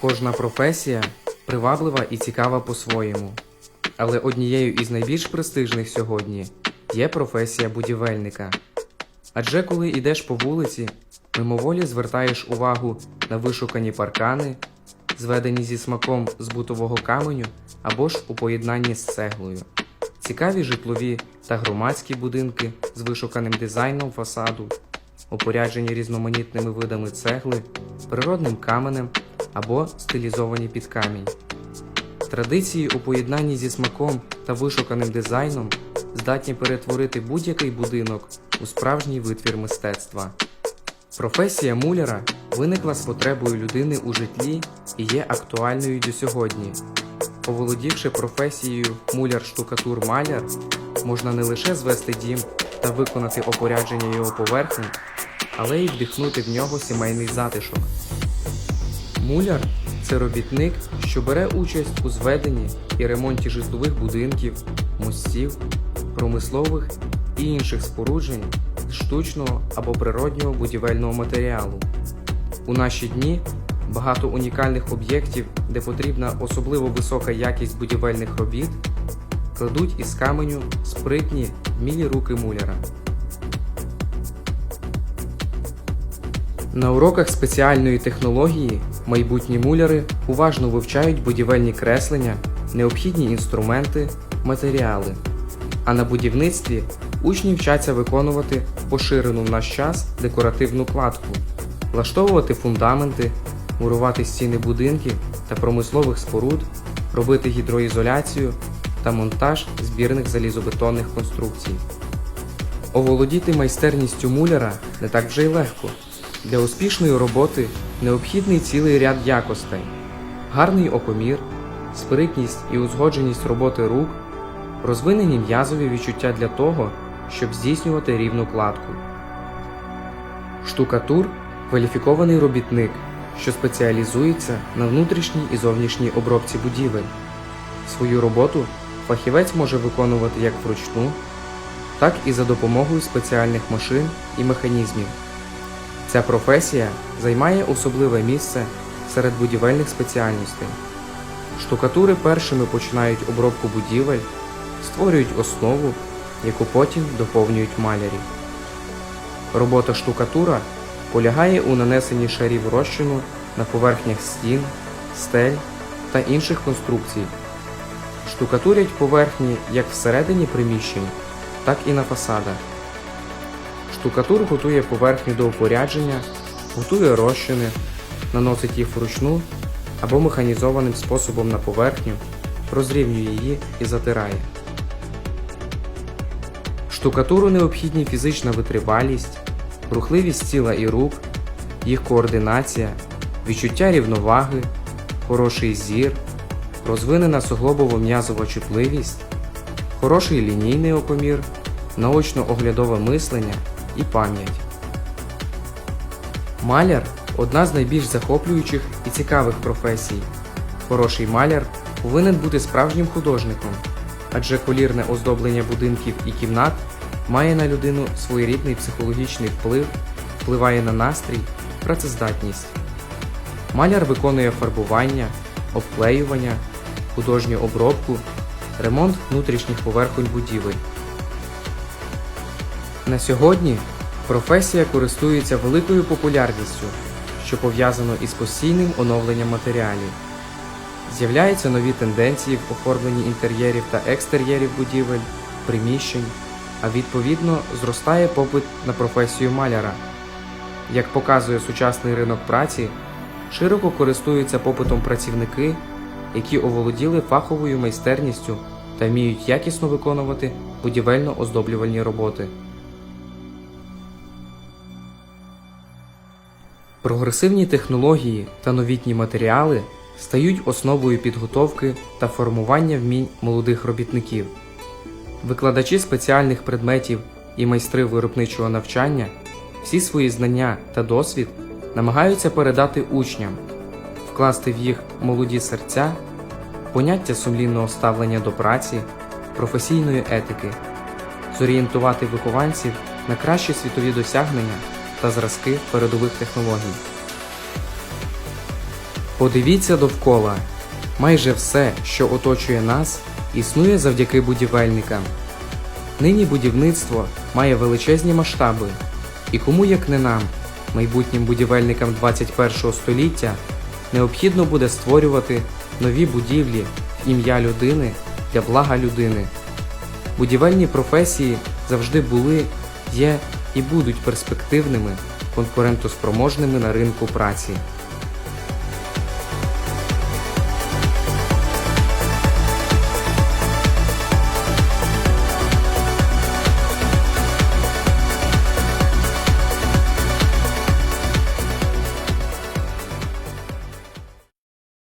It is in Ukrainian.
Кожна професія приваблива і цікава по-своєму. Але однією із найбільш престижних сьогодні є професія будівельника. Адже коли йдеш по вулиці, мимоволі звертаєш увагу на вишукані паркани, зведені зі смаком з бутового каменю або ж у поєднанні з цеглою. Цікаві житлові та громадські будинки з вишуканим дизайном фасаду, опоряджені різноманітними видами цегли, природним каменем або стилізовані під камінь. Традиції у поєднанні зі смаком та вишуканим дизайном здатні перетворити будь-який будинок у справжній витвір мистецтва. Професія муляра виникла з потребою людини у житлі і є актуальною до сьогодні. Оволодівши професією муляр-штукатур-маляр, можна не лише звести дім та виконати опорядження його поверхні, але й вдихнути в нього сімейний затишок. Муляр це робітник, що бере участь у зведенні і ремонті житлових будинків, мостів, промислових і інших споруджень з штучного або природнього будівельного матеріалу. У наші дні багато унікальних об'єктів, де потрібна особливо висока якість будівельних робіт, кладуть із каменю спритні вмілі руки муляра. На уроках спеціальної технології майбутні муляри уважно вивчають будівельні креслення, необхідні інструменти, матеріали. А на будівництві учні вчаться виконувати поширену в наш час декоративну кладку, влаштовувати фундаменти, мурувати стіни будинків та промислових споруд, робити гідроізоляцію та монтаж збірних залізобетонних конструкцій. Оволодіти майстерністю муляра не так вже й легко. Для успішної роботи необхідний цілий ряд якостей: гарний окомір, спритність і узгодженість роботи рук, розвинені м'язові відчуття для того, щоб здійснювати рівну кладку. Штукатур кваліфікований робітник, що спеціалізується на внутрішній і зовнішній обробці будівель. Свою роботу фахівець може виконувати як вручну, так і за допомогою спеціальних машин і механізмів. Ця професія займає особливе місце серед будівельних спеціальностей. Штукатури першими починають обробку будівель, створюють основу, яку потім доповнюють малярі. Робота штукатура полягає у нанесенні шарів розчину на поверхнях стін, стель та інших конструкцій. Штукатурять поверхні як всередині приміщень, так і на фасадах. Штукатур готує поверхню до опорядження, готує розчини, наносить їх вручну або механізованим способом на поверхню, розрівнює її і затирає. Штукатуру необхідні фізична витривалість, рухливість тіла і рук, їх координація, відчуття рівноваги, хороший зір, розвинена суглобово-м'язова чутливість, хороший лінійний окомір, наочно-оглядове мислення і пам'ять. Маляр одна з найбільш захоплюючих і цікавих професій. Хороший маляр повинен бути справжнім художником, адже колірне оздоблення будинків і кімнат має на людину своєрідний психологічний вплив, впливає на настрій, працездатність. Маляр виконує фарбування, обклеювання, художню обробку, ремонт внутрішніх поверхонь будівель. На сьогодні професія користується великою популярністю, що пов'язано із постійним оновленням матеріалів. З'являються нові тенденції в оформленні інтер'єрів та екстер'єрів будівель, приміщень, а відповідно зростає попит на професію маляра. Як показує сучасний ринок праці, широко користуються попитом працівники, які оволоділи фаховою майстерністю та вміють якісно виконувати будівельно-оздоблювальні роботи. Прогресивні технології та новітні матеріали стають основою підготовки та формування вмінь молодих робітників. Викладачі спеціальних предметів і майстри виробничого навчання всі свої знання та досвід намагаються передати учням, вкласти в їх молоді серця, поняття сумлінного ставлення до праці, професійної етики, зорієнтувати вихованців на кращі світові досягнення та зразки передових технологій. Подивіться довкола. Майже все, що оточує нас, існує завдяки будівельникам. Нині будівництво має величезні масштаби, і кому як не нам, майбутнім будівельникам 21 століття, необхідно буде створювати нові будівлі в ім'я людини для блага людини. Будівельні професії завжди були, є і будуть перспективними, конкурентоспроможними на ринку праці.